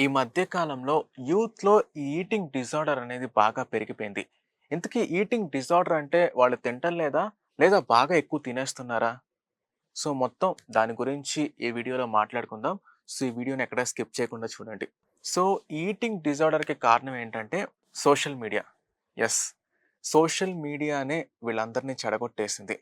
ఈ మధ్య కాలంలో యూత్‌లో ఈ ఈటింగ్ డిజార్డర్ అనేది బాగా పెరిగిపోయింది. ఇంతకీ ఈటింగ్ డిజార్డర్ అంటే వాళ్ళు తింటల్లేదా? లేదా బాగా ఎక్కువ తినేస్తున్నారా? సో, మొత్తం దాని గురించి ఈ వీడియోలో మాట్లాడుకుందాం. సో, ఈ వీడియోని ఎక్కడ స్కిప్ చేయకుండా చూడండి. సో, ఈటింగ్ డిజార్డర్‌కి కారణం ఏంటంటే సోషల్ మీడియా. ఎస్ సోషల్ మీడియానే వీళ్ళందరిని చెడగొట్టేసింది.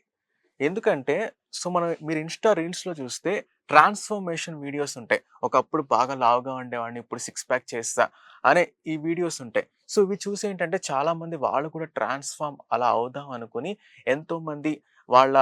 ఎందుకంటే సో, మనం మీరు ఇన్‌స్టా రీల్స్‌లో చూస్తే ట్రాన్స్‌ఫర్మేషన్ వీడియోస్ ఉంటాయి. ఒకప్పుడు బాగా లావుగా ఉండేవాడిని. ఇప్పుడు సిక్స్ ప్యాక్ చేస్తా అనే ఈ వీడియోస్ ఉంటాయి. సో, ఇవి చూసి ఏంటంటే చాలామంది వాళ్ళు కూడా ట్రాన్స్‌ఫార్మ్ అలా అవుదాం అనుకుని ఎంతోమంది వాళ్ళ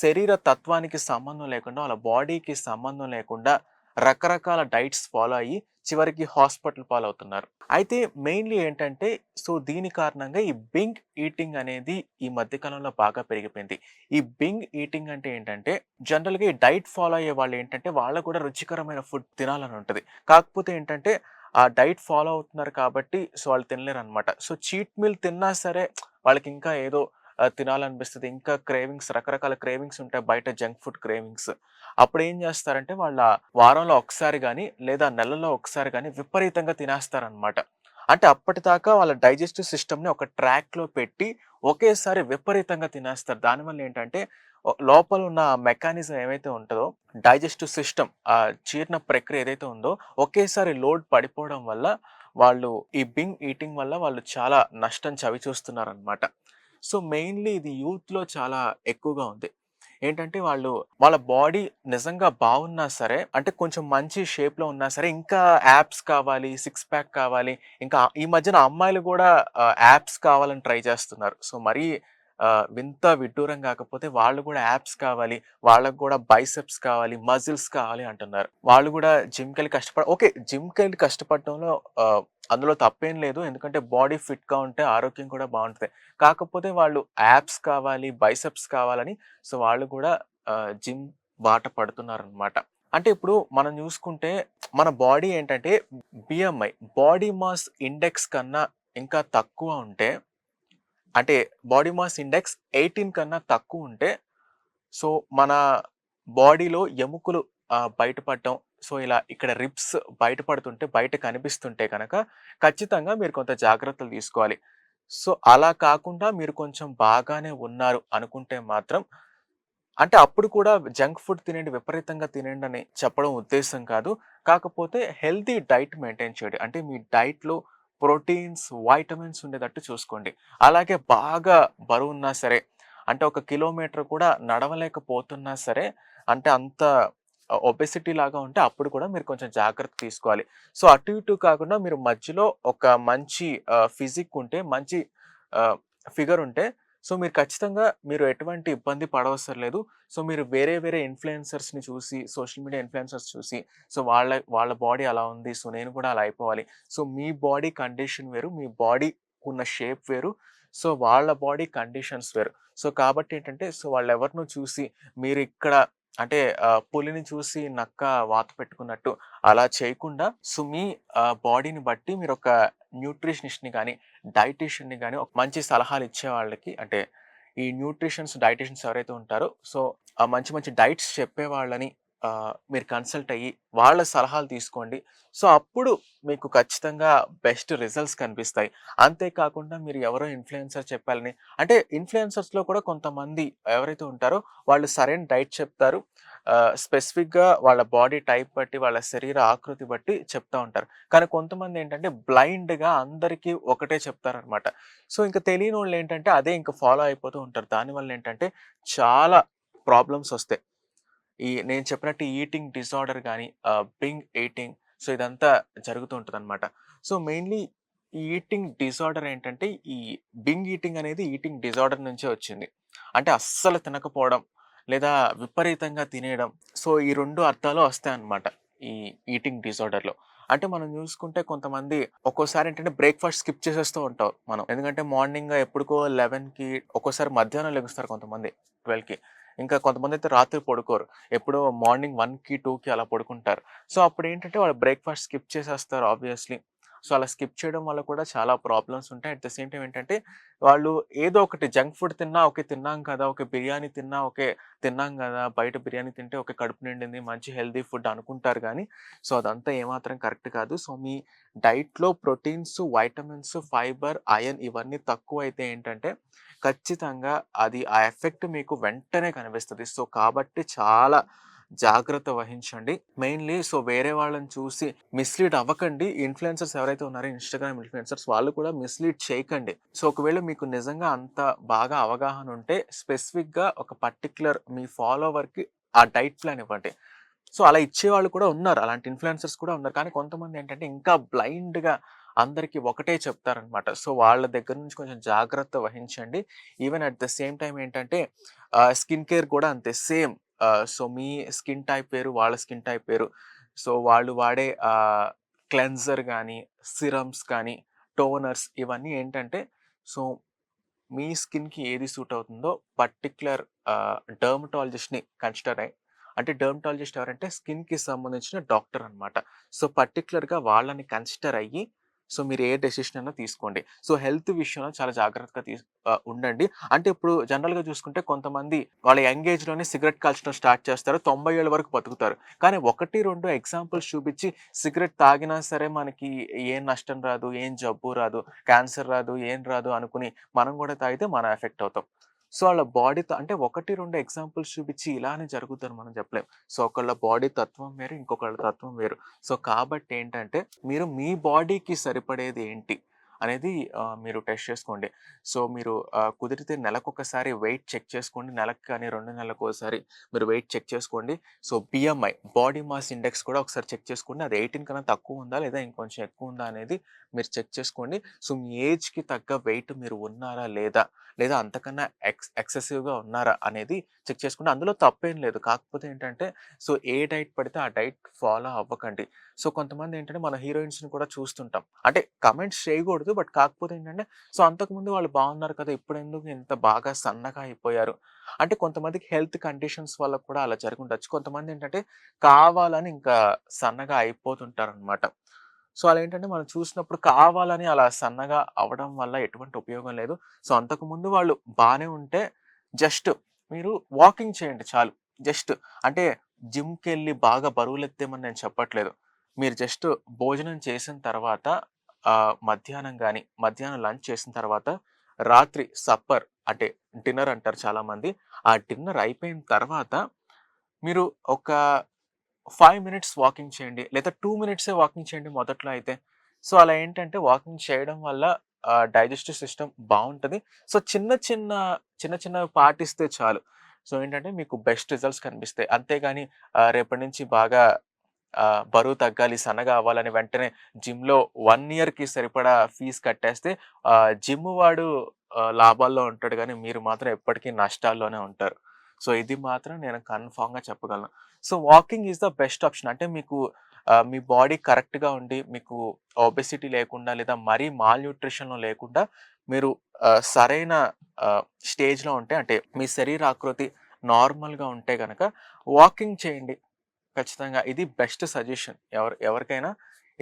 శరీర తత్వానికి సంబంధం లేకుండా, వాళ్ళ బాడీకి సంబంధం లేకుండా రకరకాల డైట్స్ ఫాలో అయ్యి చివరికి హాస్పిటల్ పాలవుతున్నారు. అయితే మెయిన్‌లీ ఏంటంటే సో, దీని కారణంగా ఈ బింగ్ ఈటింగ్ అనేది ఈ మధ్య కాలంలో బాగా పెరిగిపోయింది. ఈ బింగ్ ఈటింగ్ అంటే ఏంటంటే జనరల్‌గా ఈ డైట్ ఫాలో అయ్యే వాళ్ళు ఏంటంటే వాళ్ళకి కూడా రుచికరమైన ఫుడ్ తినాలని ఉంటుంది కాకపోతే ఏంటంటే ఆ డైట్ ఫాలో అవుతున్నారు కాబట్టి సో, వాళ్ళు తినలేరు అనమాట సో, చీట్ మీల్ తిన్నా సరే వాళ్ళకి ఇంకా ఏదో తినాలనిపిస్తుంది ఇంకా క్రేవింగ్స్ రకరకాల క్రేవింగ్స్ ఉంటాయి. బయట జంక్ ఫుడ్ క్రేవింగ్స్. అప్పుడు ఏం చేస్తారంటే వాళ్ళ వారంలో ఒకసారి కానీ లేదా నెలలో ఒకసారి కానీ విపరీతంగా తినేస్తారనమాట. అంటే అప్పటిదాకా వాళ్ళ డైజెస్టివ్ సిస్టమ్‌ని ఒక ట్రాక్‌లో పెట్టి ఒకేసారి విపరీతంగా తినేస్తారు. దానివల్ల ఏంటంటే లోపల ఉన్న మెకానిజం ఏవైతే ఉంటుందో డైజెస్టివ్ సిస్టమ్ ఆ జీర్ణ ప్రక్రియ ఏదైతే ఉందో ఒకేసారి లోడ్ పడిపోవడం వల్ల వాళ్ళు ఈ బింగ్ ఈటింగ్ వల్ల వాళ్ళు చాలా నష్టం చవి చూస్తున్నారనమాట సో, మెయిన్‌లీ ఇది యూత్‌లో చాలా ఎక్కువగా ఉంది. ఏంటంటే వాళ్ళు వాళ్ళ బాడీ నిజంగా బాగున్నా సరే అంటే కొంచెం మంచి షేప్‌లో ఉన్నా సరే ఇంకా యాప్స్ కావాలి, సిక్స్ ప్యాక్ కావాలి. ఇంకా ఈ మధ్యన అమ్మాయిలు కూడా యాప్స్ కావాలని ట్రై చేస్తున్నారు. సో, మరీ వింత విడ్డూరం కాకపోతే వాళ్ళు కూడా యాప్స్ కావాలి. వాళ్ళకు కూడా బైసెప్స్ కావాలి, మజిల్స్ కావాలి అంటున్నారు. వాళ్ళు కూడా జిమ్కి వెళ్ళి కష్టపడ ఓకే. జిమ్‌కెళ్ళి కష్టపడటంలో అందులో తప్పేం లేదు. ఎందుకంటే బాడీ ఫిట్‌గా ఉంటే ఆరోగ్యం కూడా బాగుంటుంది కాకపోతే వాళ్ళు యాప్స్ కావాలి, బైసెప్స్ కావాలని సో, వాళ్ళు కూడా జిమ్ బాట పడుతున్నారనమాట. అంటే ఇప్పుడు మనం చూసుకుంటే మన బాడీ ఏంటంటే బిఎంఐ బాడీ మాస్ ఇండెక్స్ కన్నా ఇంకా తక్కువ ఉంటే అంటే బాడీ మాస్ ఇండెక్స్ 18 కన్నా తక్కువ ఉంటే సో, మన బాడీలో ఎముకలు బయటపడటం సో, ఇలా ఇక్కడ రిబ్స్ బయటపడుతుంటే బయట కనిపిస్తుంటే కనుక ఖచ్చితంగా మీరు కొంత జాగ్రత్తలు తీసుకోవాలి. సో, అలా కాకుండా మీరు కొంచెం బాగానే ఉన్నారు అనుకుంటే మాత్రం అంటే అప్పుడు కూడా జంక్ ఫుడ్ తినండి, విపరీతంగా తినండి అని చెప్పడం ఉద్దేశం కాదు. కాకపోతే హెల్తీ డైట్ మెయింటైన్ చేయండి. అంటే మీ డైట్‌లో ప్రోటీన్స్, వైటమిన్స్ ఉండేటట్టు చూసుకోండి. అలాగే బాగా బరువున్నా సరే అంటే ఒక కిలోమీటర్ కూడా నడవలేకపోతున్నా సరే అంటే అంత ఒబెసిటీ లాగా ఉంటే అప్పుడు కూడా మీరు కొంచెం జాగ్రత్త తీసుకోవాలి. సో, అటు ఇటు కాకుండా మీరు మధ్యలో ఒక మంచి ఫిజిక్ ఉంటే మంచి ఫిగర్ ఉంటే సో, మీరు ఖచ్చితంగా మీరు ఎటువంటి ఇబ్బంది పడవసరం లేదు. సో, మీరు వేరే వేరే ఇన్‌ఫ్లుయెన్సర్స్‌ని చూసి సోషల్ మీడియా ఇన్‌ఫ్లుయెన్సర్స్ చూసి సో, వాళ్ళ వాళ్ళ బాడీ అలా ఉంది. సో, నేను కూడా అలా అయిపోవాలి. సో, మీ బాడీ కండిషన్ వేరు. మీ బాడీ ఉన్న షేప్ వేరు. సో, వాళ్ళ బాడీ కండిషన్స్ వేరు. సో, కాబట్టి ఏంటంటే సో, వాళ్ళెవరినో చూసి మీరు ఇక్కడ అంటే పులిని చూసి నక్క వాత పెట్టుకున్నట్టు అలా చేయకుండా సో, మీ బాడీని బట్టి మీరొక న్యూట్రిషనిస్ట్‌ని కానీ డైటీషియన్‌ని కానీ ఒక మంచి సలహాలు ఇచ్చే వాళ్ళకి అంటే ఈ న్యూట్రిషన్స్, డైటీషియన్స్ ఎవరైతే ఉంటారో సో, ఆ మంచి మంచి డైట్స్ చెప్పేవాళ్ళని వాళ్ళని మీరు కన్సల్ట్ అయ్యి వాళ్ళ సలహాలు తీసుకోండి. సో, అప్పుడు మీకు ఖచ్చితంగా బెస్ట్ రిజల్ట్స్ కనిపిస్తాయి. అంతేకాకుండా మీరు ఎవరో ఇన్‌ఫ్లుయెన్సర్ చెప్పాలని అంటే ఇన్‌ఫ్లుయెన్సర్స్‌లో కూడా కొంతమంది ఎవరైతే ఉంటారో వాళ్ళు సరైన డైట్ చెప్తారు. స్పెసిఫిక్‌గా వాళ్ళ బాడీ టైప్ బట్టి, వాళ్ళ శరీర ఆకృతి బట్టి చెప్తా ఉంటారు. కానీ కొంతమంది ఏంటంటే బ్లైండ్‌గా అందరికీ ఒకటే చెప్తారనమాట. సో, ఇంక వాళ్ళు ఏంటంటే అదే ఇంకా ఫాలో అయిపోతూ ఉంటారు. దానివల్ల ఏంటంటే చాలా ప్రాబ్లమ్స్ వస్తాయి. ఈ నేను చెప్పినట్టు ఈటింగ్ డిజార్డర్ కానీ బింగ్ ఈటింగ్ సో, ఇదంతా జరుగుతూ ఉంటుంది అనమాట సో, మెయిన్‌లీ ఈ ఈటింగ్ డిజార్డర్ ఏంటంటే ఈ బింగ్ ఈటింగ్ అనేది ఈటింగ్ డిజార్డర్ నుంచే వచ్చింది. అంటే అస్సలు తినకపోవడం లేదా విపరీతంగా తినేయడం. సో, ఈ రెండు అర్థాలు వస్తాయన్నమాట ఈ ఈటింగ్ డిజార్డర్‌లో. అంటే మనం చూసుకుంటే కొంతమంది ఒక్కోసారి ఏంటంటే బ్రేక్‌ఫాస్ట్ స్కిప్ చేసేస్తూ ఉంటాం మనం. ఎందుకంటే మార్నింగ్ ఎప్పుడుకో 11కి ఒక్కోసారి మధ్యాహ్నం లెగుస్తారు కొంతమంది 12కి. ఇంకా కొంతమంది అయితే రాత్రి పడుకోరు. ఎప్పుడో మార్నింగ్ 1కి, 2కి అలా పడుకుంటారు. సో, అప్పుడు ఏంటంటే వాళ్ళు బ్రేక్‌ఫాస్ట్ స్కిప్ చేసేస్తారు ఆబ్వియస్‌లీ. సో అలా స్కిప్ చేయడం వల్ల కూడా చాలా ప్రాబ్లమ్స్ ఉంటాయి. అట్ ద సేమ్ టైం ఏంటంటే వాళ్ళు ఏదో ఒకటి జంక్ ఫుడ్ తిన్నా ఓకే తిన్నాం కదా ఓకే బిర్యానీ తిన్నా ఓకే తిన్నాం కదా బయట బిర్యానీ తింటే ఒక కడుపు నిండింది మంచి హెల్దీ ఫుడ్ అనుకుంటారు కానీ సో అదంతా ఏమాత్రం కరెక్ట్ కాదు. సో మీ డైట్లో ప్రోటీన్స్ వైటమిన్స్ ఫైబర్ ఐరన్ ఇవన్నీ తక్కువ అయితే ఏంటంటే ఖచ్చితంగా అది ఆ ఎఫెక్ట్ మీకు వెంటనే కనిపిస్తుంది. సో కాబట్టి చాలా జాగ్రత్త వహించండి. మెయిన్లీ సో వేరే వాళ్ళని చూసి మిస్లీడ్ అవ్వకండి. ఇన్ఫ్లుయెన్సర్స్ ఎవరైతే ఉన్నారో ఇన్స్టాగ్రామ్ ఇన్ఫ్లుయెన్సర్స్ వాళ్ళు కూడా మిస్లీడ్ చేయకండి. సో ఒకవేళ మీకు నిజంగా అంత బాగా అవగాహన ఉంటే స్పెసిఫిక్గా ఒక పర్టికులర్ మీ ఫాలోవర్కి ఆ డైట్ ప్లాన్ ఇవ్వండి. సో అలా ఇచ్చేవాళ్ళు కూడా ఉన్నారు. అలాంటి ఇన్ఫ్లుయెన్సర్స్ కూడా ఉన్నారు. కానీ కొంతమంది ఏంటంటే ఇంకా బ్లైండ్గా అందరికీ ఒకటే చెప్తారనమాట సో వాళ్ళ దగ్గర నుంచి కొంచెం జాగ్రత్త వహించండి. Even at the same time ఏంటంటే స్కిన్ కేర్ కూడా అంతే. సేమ్ సో మీ స్కిన్ టైప్ వేరు వాళ్ళ స్కిన్ టైప్ వేరు. సో వాళ్ళు వాడే క్లెన్జర్ కానీ సిరమ్స్ కానీ టోనర్స్ ఇవన్నీ ఏంటంటే సో మీ స్కిన్కి ఏది సూట్ అవుతుందో పర్టిక్యులర్ డర్మటాలజిస్ట్ని కన్సిడర్ అయ్యి అంటే డర్మటాలజిస్ట్ ఎవరంటే స్కిన్కి సంబంధించిన డాక్టర్ అనమాట సో పర్టికులర్గా వాళ్ళని కన్సిడర్ అయ్యి సో మీరు ఏ డెసిషన్ అయినా తీసుకోండి. సో హెల్త్ విషయంలో చాలా జాగ్రత్తగా తీ ఉండండి. అంటే ఇప్పుడు జనరల్గా చూసుకుంటే కొంతమంది వాళ్ళ యంగ్ ఏజ్లోనే సిగరెట్ కాల్చడం స్టార్ట్ చేస్తారు. తొంభై ఏళ్ళ వరకు బతుకుతారు. కానీ ఒకటి రెండు ఎగ్జాంపుల్స్ చూపించి సిగరెట్ తాగినా సరే మనకి ఏం నష్టం రాదు ఏం జబ్బు రాదు క్యాన్సర్ రాదు ఏం రాదు అనుకుని మనం కూడా తాగితే మనం ఎఫెక్ట్ అవుతాం. సో వాళ్ళ బాడీతో అంటే ఒకటి రెండు ఎగ్జాంపుల్స్ చూపించి ఇలానే జరుగుతుందని మనం చెప్పలేం. సో ఒకళ్ళ బాడీ తత్వం వేరు ఇంకొకళ్ళ తత్వం వేరు. సో కాబట్టి ఏంటంటే మీరు మీ బాడీకి సరిపడేది ఏంటి? అనేది మీరు టెస్ట్ చేసుకోండి. సో మీరు కుదిరితే నెలకొకసారి వెయిట్ చెక్ చేసుకోండి. నెలకు కానీ రెండు నెలలకు ఒకసారి మీరు వెయిట్ చెక్ చేసుకోండి. So BMI body mass index కూడా ఒకసారి చెక్ చేసుకోండి. అది ఎయిటీన్ కన్నా తక్కువ ఉందా? లేదా ఇంకొంచెం ఎక్కువ ఉందా? అనేది మీరు చెక్ చేసుకోండి. సో మీ ఏజ్కి తగ్గ వెయిట్ మీరు ఉన్నారా? లేదా? లేదా అంతకన్నా ఎక్స్ ఎక్సెసివ్గా ఉన్నారా? అనేది చెక్ చేసుకుంటే అందులో తప్పేం లేదు. కాకపోతే ఏంటంటే సో ఏ డైట్ పడితే ఆ డైట్ ఫాలో అవ్వకండి. సో కొంతమంది ఏంటంటే మన హీరోయిన్స్ని కూడా చూస్తుంటాం. అంటే కమెంట్స్ చేయకూడదు. బట్ కాకపోతే ఏంటంటే సో అంతకుముందు వాళ్ళు బాగున్నారు కదా! ఇప్పుడు ఎందుకు ఇంత బాగా సన్నగా అయిపోయారు? అంటే కొంతమందికి హెల్త్ కండిషన్స్ వల్ల కూడా అలా జరుగుండొచ్చు. కొంతమంది ఏంటంటే కావాలని ఇంకా సన్నగా అయిపోతుంటారు అనమాట సో అలా ఏంటంటే మనం చూసినప్పుడు కావాలని అలా సన్నగా అవ్వడం వల్ల ఎటువంటి ఉపయోగం లేదు. సో అంతకుముందు వాళ్ళు బాగానే ఉంటే జస్ట్ మీరు వాకింగ్ చేయండి చాలు. జస్ట్ అంటే జిమ్కి వెళ్ళి బాగా బరువులు ఎత్తేమని నేను చెప్పట్లేదు. మీరు జస్ట్ భోజనం చేసిన తర్వాత మధ్యాహ్నం కానీ మధ్యాహ్నం లంచ్ చేసిన తర్వాత రాత్రి సప్పర్ అంటే డిన్నర్ అంటారు చాలామంది. ఆ డిన్నర్ అయిపోయిన తర్వాత మీరు ఒక ఫైవ్ మినిట్స్ వాకింగ్ చేయండి లేదా టూ మినిట్సే వాకింగ్ చేయండి మొదట్లో అయితే. సో అలా ఏంటంటే వాకింగ్ చేయడం వల్ల డైజెస్టివ్ సిస్టమ్ బాగుంటుంది. సో చిన్న చిన్న చిన్న చిన్న పాటిస్తే చాలు. సో ఏంటంటే మీకు బెస్ట్ రిజల్ట్స్ కనిపిస్తాయి. అంతేగాని రేపటి నుంచి బాగా బరువు తగ్గాలి సన్నగా అవ్వాలని వెంటనే జిమ్లో వన్ ఇయర్కి సరిపడా ఫీజు కట్టేస్తే జిమ్ వాడు లాభాల్లో ఉంటాడు కానీ మీరు మాత్రం ఎప్పటికీ నష్టాల్లోనే ఉంటారు. సో ఇది మాత్రం నేను కన్ఫామ్గా చెప్పగలను. So walking is the best option. అంటే మీకు మీ బాడీ కరెక్ట్గా ఉండి మీకు ఒబెసిటీ లేకుండా లేదా మరీ మాల్ న్యూట్రిషన్లో లేకుండా మీరు సరైన స్టేజ్లో ఉంటే అంటే మీ శరీర ఆకృతి నార్మల్గా ఉంటే కనుక వాకింగ్ చేయండి. ఖచ్చితంగా ఇది బెస్ట్ సజెషన్. ఎవరు ఎవరికైనా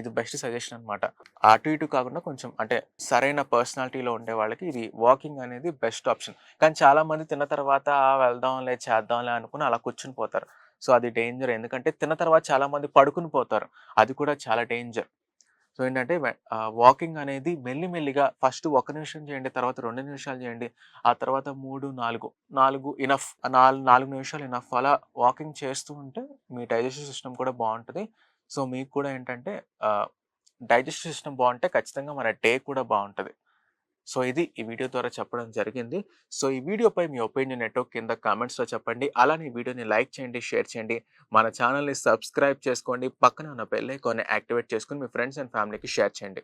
ఇది బెస్ట్ సజెషన్ అనమాట అటు ఇటు కాకుండా కొంచెం అంటే సరైన పర్సనాలిటీలో ఉండే వాళ్ళకి ఇది వాకింగ్ అనేది బెస్ట్ ఆప్షన్. కానీ చాలా మంది తిన్న తర్వాత వెళ్దాంలే చేద్దాంలే అనుకుని అలా కూర్చుని పోతారు. సో అది డేంజర్. ఎందుకంటే తిన్న తర్వాత చాలా మంది పడుకుని పోతారు. అది కూడా చాలా డేంజర్. సో ఏంటంటే వాకింగ్ అనేది మెల్లిమెల్లిగా ఫస్ట్ ఒక నిమిషం చేయండి తర్వాత రెండు నిమిషాలు చేయండి ఆ తర్వాత మూడు నాలుగు నాలుగు ఇనఫ్ నాలుగు నాలుగు నిమిషాలు ఇనఫ్ అలా వాకింగ్ చేస్తూ ఉంటే మీ డైజెస్టివ్ సిస్టమ్ కూడా బాగుంటుంది. సో మీకు కూడా ఏంటంటే డైజెస్టివ్ సిస్టమ్ బాగుంటే ఖచ్చితంగా మన డే కూడా బాగుంటుంది. సో ఇది ఈ వీడియో ద్వారా చెప్పడం జరిగింది. సో ఈ వీడియోపై మీ ఒపీనియన్ ఎటో కింద కామెంట్స్లో చెప్పండి. అలానే ఈ వీడియోని లైక్ చేయండి షేర్ చేయండి. మన ఛానల్ని సబ్స్క్రైబ్ చేసుకోండి. పక్కన ఉన్న బెల్ ఐకాన్ని యాక్టివేట్ చేసుకుని మీ ఫ్రెండ్స్ అండ్ ఫ్యామిలీకి షేర్ చేయండి.